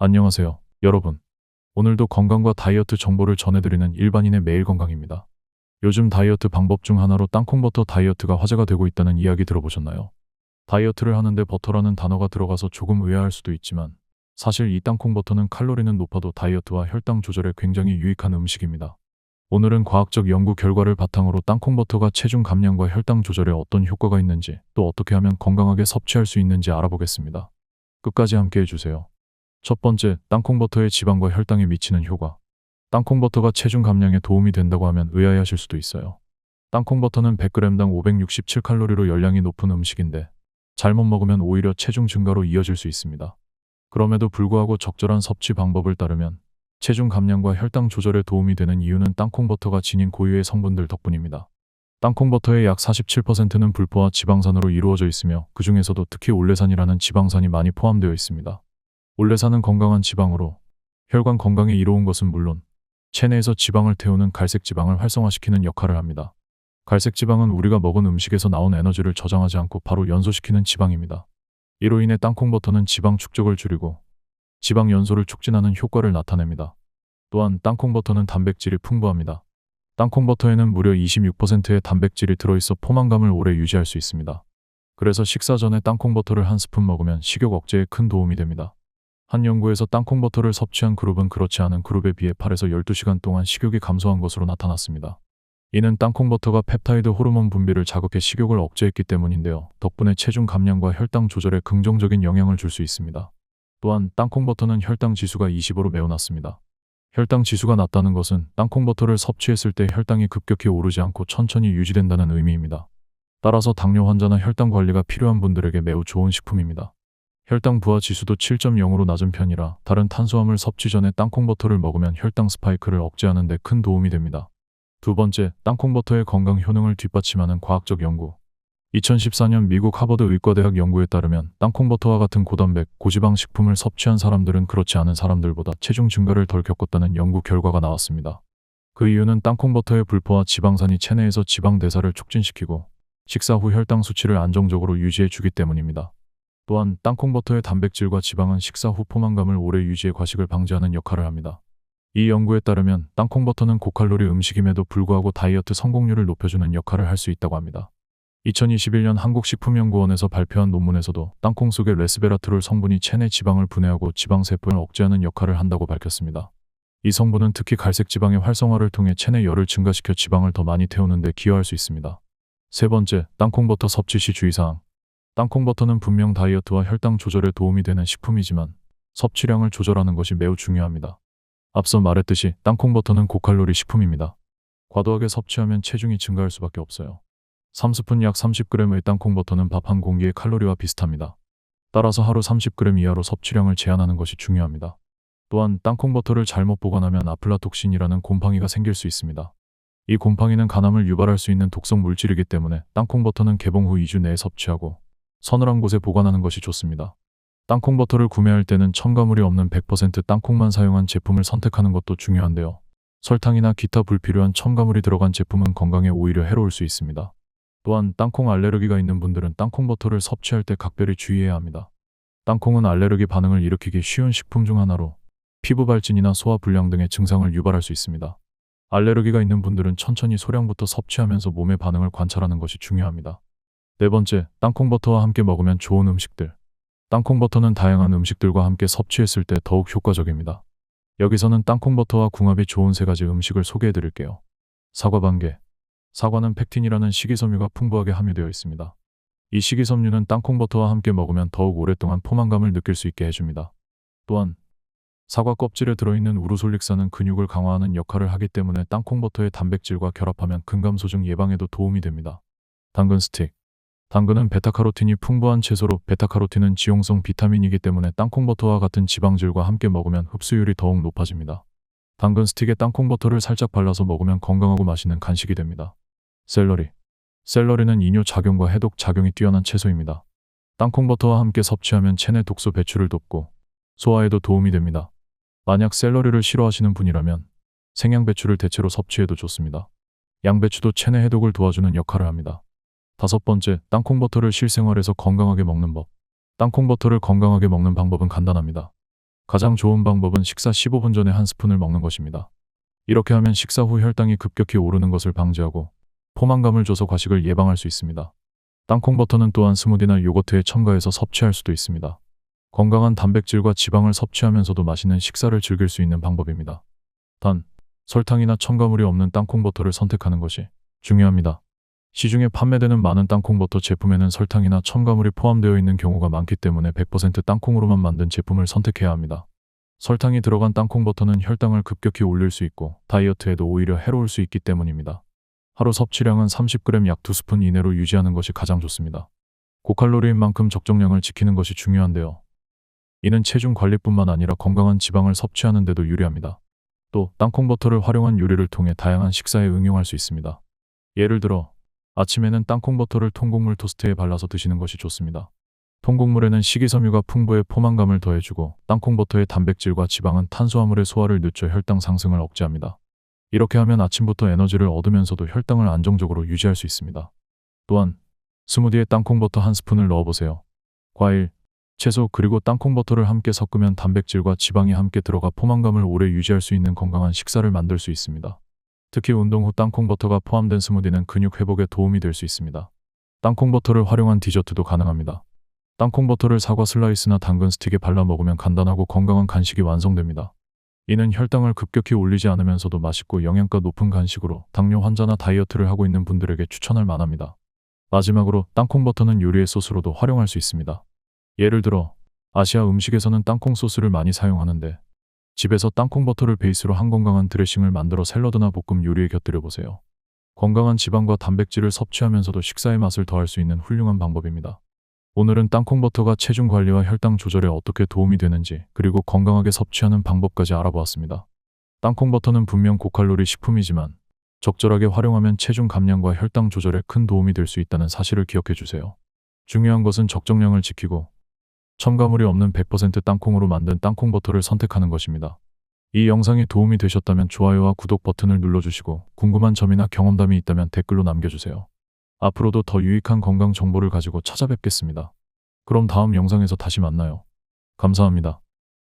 안녕하세요, 여러분. 오늘도 건강과 다이어트 정보를 전해드리는 일반인의 매일 건강입니다. 요즘 다이어트 방법 중 하나로 땅콩버터 다이어트가 화제가 되고 있다는 이야기 들어보셨나요? 다이어트를 하는데 버터라는 단어가 들어가서 조금 의아할 수도 있지만 사실 이 땅콩버터는 칼로리는 높아도 다이어트와 혈당 조절에 굉장히 유익한 음식입니다. 오늘은 과학적 연구 결과를 바탕으로 땅콩버터가 체중 감량과 혈당 조절에 어떤 효과가 있는지 또 어떻게 하면 건강하게 섭취할 수 있는지 알아보겠습니다. 끝까지 함께 해 주세요. 첫 번째, 땅콩버터의 지방과 혈당에 미치는 효과. 땅콩버터가 체중 감량에 도움이 된다고 하면 의아해하실 수도 있어요. 땅콩버터는 100g당 567칼로리로 열량이 높은 음식인데 잘못 먹으면 오히려 체중 증가로 이어질 수 있습니다. 그럼에도 불구하고 적절한 섭취 방법을 따르면 체중 감량과 혈당 조절에 도움이 되는 이유는 땅콩버터가 지닌 고유의 성분들 덕분입니다. 땅콩버터의 약 47%는 불포화 지방산으로 이루어져 있으며 그 중에서도 특히 올레산이라는 지방산이 많이 포함되어 있습니다. 올레산은 건강한 지방으로 혈관 건강에 이로운 것은 물론 체내에서 지방을 태우는 갈색 지방을 활성화시키는 역할을 합니다. 갈색 지방은 우리가 먹은 음식에서 나온 에너지를 저장하지 않고 바로 연소시키는 지방입니다. 이로 인해 땅콩버터는 지방 축적을 줄이고 지방 연소를 촉진하는 효과를 나타냅니다. 또한 땅콩버터는 단백질이 풍부합니다. 땅콩버터에는 무려 26%의 단백질이 들어있어 포만감을 오래 유지할 수 있습니다. 그래서 식사 전에 땅콩버터를 한 스푼 먹으면 식욕 억제에 큰 도움이 됩니다. 한 연구에서 땅콩버터를 섭취한 그룹은 그렇지 않은 그룹에 비해 8에서 12시간 동안 식욕이 감소한 것으로 나타났습니다. 이는 땅콩버터가 펩타이드 호르몬 분비를 자극해 식욕을 억제했기 때문인데요. 덕분에 체중 감량과 혈당 조절에 긍정적인 영향을 줄 수 있습니다. 또한 땅콩버터는 혈당 지수가 25로 매우 낮습니다. 혈당 지수가 낮다는 것은 땅콩버터를 섭취했을 때 혈당이 급격히 오르지 않고 천천히 유지된다는 의미입니다. 따라서 당뇨 환자나 혈당 관리가 필요한 분들에게 매우 좋은 식품입니다. 혈당 부하 지수도 7.0으로 낮은 편이라 다른 탄수화물 섭취 전에 땅콩버터를 먹으면 혈당 스파이크를 억제하는 데 큰 도움이 됩니다. 두 번째, 땅콩버터의 건강 효능을 뒷받침하는 과학적 연구. 2014년 미국 하버드 의과대학 연구에 따르면 땅콩버터와 같은 고단백, 고지방 식품을 섭취한 사람들은 그렇지 않은 사람들보다 체중 증가를 덜 겪었다는 연구 결과가 나왔습니다. 그 이유는 땅콩버터의 불포화 지방산이 체내에서 지방 대사를 촉진시키고 식사 후 혈당 수치를 안정적으로 유지해 주기 때문입니다. 또한 땅콩버터의 단백질과 지방은 식사 후 포만감을 오래 유지해 과식을 방지하는 역할을 합니다. 이 연구에 따르면 땅콩버터는 고칼로리 음식임에도 불구하고 다이어트 성공률을 높여주는 역할을 할 수 있다고 합니다. 2021년 한국식품연구원에서 발표한 논문에서도 땅콩 속의 레스베라트롤 성분이 체내 지방을 분해하고 지방세포를 억제하는 역할을 한다고 밝혔습니다. 이 성분은 특히 갈색 지방의 활성화를 통해 체내 열을 증가시켜 지방을 더 많이 태우는 데 기여할 수 있습니다. 세 번째, 땅콩버터 섭취 시 주의사항. 땅콩버터는 분명 다이어트와 혈당 조절에 도움이 되는 식품이지만 섭취량을 조절하는 것이 매우 중요합니다. 앞서 말했듯이 땅콩버터는 고칼로리 식품입니다. 과도하게 섭취하면 체중이 증가할 수밖에 없어요. 3스푼 약 30g의 땅콩버터는 밥 한 공기의 칼로리와 비슷합니다. 따라서 하루 30g 이하로 섭취량을 제한하는 것이 중요합니다. 또한 땅콩버터를 잘못 보관하면 아플라톡신이라는 곰팡이가 생길 수 있습니다. 이 곰팡이는 간암을 유발할 수 있는 독성 물질이기 때문에 땅콩버터는 개봉 후 2주 내에 섭취하고 서늘한 곳에 보관하는 것이 좋습니다. 땅콩 버터를 구매할 때는 첨가물이 없는 100% 땅콩만 사용한 제품을 선택하는 것도 중요한데요. 설탕이나 기타 불필요한 첨가물이 들어간 제품은 건강에 오히려 해로울 수 있습니다. 또한 땅콩 알레르기가 있는 분들은 땅콩 버터를 섭취할 때 각별히 주의해야 합니다. 땅콩은 알레르기 반응을 일으키기 쉬운 식품 중 하나로 피부 발진이나 소화 불량 등의 증상을 유발할 수 있습니다. 알레르기가 있는 분들은 천천히 소량부터 섭취하면서 몸의 반응을 관찰하는 것이 중요합니다. 네 번째, 땅콩버터와 함께 먹으면 좋은 음식들. 땅콩버터는 다양한 음식들과 함께 섭취했을 때 더욱 효과적입니다. 여기서는 땅콩버터와 궁합이 좋은 세 가지 음식을 소개해 드릴게요. 사과 반개. 사과는 펙틴이라는 식이섬유가 풍부하게 함유되어 있습니다. 이 식이섬유는 땅콩버터와 함께 먹으면 더욱 오랫동안 포만감을 느낄 수 있게 해줍니다. 또한 사과 껍질에 들어있는 우루솔릭산은 근육을 강화하는 역할을 하기 때문에 땅콩버터의 단백질과 결합하면 근감소증 예방에도 도움이 됩니다. 당근 스틱. 당근은 베타카로틴이 풍부한 채소로 베타카로틴은 지용성 비타민이기 때문에 땅콩버터와 같은 지방질과 함께 먹으면 흡수율이 더욱 높아집니다. 당근 스틱에 땅콩버터를 살짝 발라서 먹으면 건강하고 맛있는 간식이 됩니다. 샐러리. 샐러리는 이뇨 작용과 해독 작용이 뛰어난 채소입니다. 땅콩버터와 함께 섭취하면 체내 독소 배출을 돕고 소화에도 도움이 됩니다. 만약 샐러리를 싫어하시는 분이라면 생양배추를 대체로 섭취해도 좋습니다. 양배추도 체내 해독을 도와주는 역할을 합니다. 다섯 번째, 땅콩버터를 실생활에서 건강하게 먹는 법. 땅콩버터를 건강하게 먹는 방법은 간단합니다. 가장 좋은 방법은 식사 15분 전에 한 스푼을 먹는 것입니다. 이렇게 하면 식사 후 혈당이 급격히 오르는 것을 방지하고 포만감을 줘서 과식을 예방할 수 있습니다. 땅콩버터는 또한 스무디나 요거트에 첨가해서 섭취할 수도 있습니다. 건강한 단백질과 지방을 섭취하면서도 맛있는 식사를 즐길 수 있는 방법입니다. 단, 설탕이나 첨가물이 없는 땅콩버터를 선택하는 것이 중요합니다. 시중에 판매되는 많은 땅콩버터 제품에는 설탕이나 첨가물이 포함되어 있는 경우가 많기 때문에 100% 땅콩으로만 만든 제품을 선택해야 합니다. 설탕이 들어간 땅콩버터는 혈당을 급격히 올릴 수 있고 다이어트에도 오히려 해로울 수 있기 때문입니다. 하루 섭취량은 30g 약 2스푼 이내로 유지하는 것이 가장 좋습니다. 고칼로리인 만큼 적정량을 지키는 것이 중요한데요. 이는 체중 관리뿐만 아니라 건강한 지방을 섭취하는 데도 유리합니다. 또 땅콩버터를 활용한 요리를 통해 다양한 식사에 응용할 수 있습니다. 예를 들어 아침에는 땅콩버터를 통곡물 토스트에 발라서 드시는 것이 좋습니다. 통곡물에는 식이섬유가 풍부해 포만감을 더해주고 땅콩버터의 단백질과 지방은 탄수화물의 소화를 늦춰 혈당 상승을 억제합니다. 이렇게 하면 아침부터 에너지를 얻으면서도 혈당을 안정적으로 유지할 수 있습니다. 또한 스무디에 땅콩버터 한 스푼을 넣어보세요. 과일, 채소 그리고 땅콩버터를 함께 섞으면 단백질과 지방이 함께 들어가 포만감을 오래 유지할 수 있는 건강한 식사를 만들 수 있습니다. 특히 운동 후 땅콩버터가 포함된 스무디는 근육 회복에 도움이 될 수 있습니다. 땅콩버터를 활용한 디저트도 가능합니다. 땅콩버터를 사과 슬라이스나 당근 스틱에 발라 먹으면 간단하고 건강한 간식이 완성됩니다. 이는 혈당을 급격히 올리지 않으면서도 맛있고 영양가 높은 간식으로 당뇨 환자나 다이어트를 하고 있는 분들에게 추천할 만합니다. 마지막으로 땅콩버터는 요리의 소스로도 활용할 수 있습니다. 예를 들어 아시아 음식에서는 땅콩 소스를 많이 사용하는데 집에서 땅콩버터를 베이스로 한 건강한 드레싱을 만들어 샐러드나 볶음 요리에 곁들여 보세요. 건강한 지방과 단백질을 섭취하면서도 식사의 맛을 더할 수 있는 훌륭한 방법입니다. 오늘은 땅콩버터가 체중 관리와 혈당 조절에 어떻게 도움이 되는지 그리고 건강하게 섭취하는 방법까지 알아보았습니다. 땅콩버터는 분명 고칼로리 식품이지만 적절하게 활용하면 체중 감량과 혈당 조절에 큰 도움이 될 수 있다는 사실을 기억해 주세요. 중요한 것은 적정량을 지키고 첨가물이 없는 100% 땅콩으로 만든 땅콩 버터를 선택하는 것입니다. 이 영상이 도움이 되셨다면 좋아요와 구독 버튼을 눌러주시고 궁금한 점이나 경험담이 있다면 댓글로 남겨주세요. 앞으로도 더 유익한 건강 정보를 가지고 찾아뵙겠습니다. 그럼 다음 영상에서 다시 만나요. 감사합니다.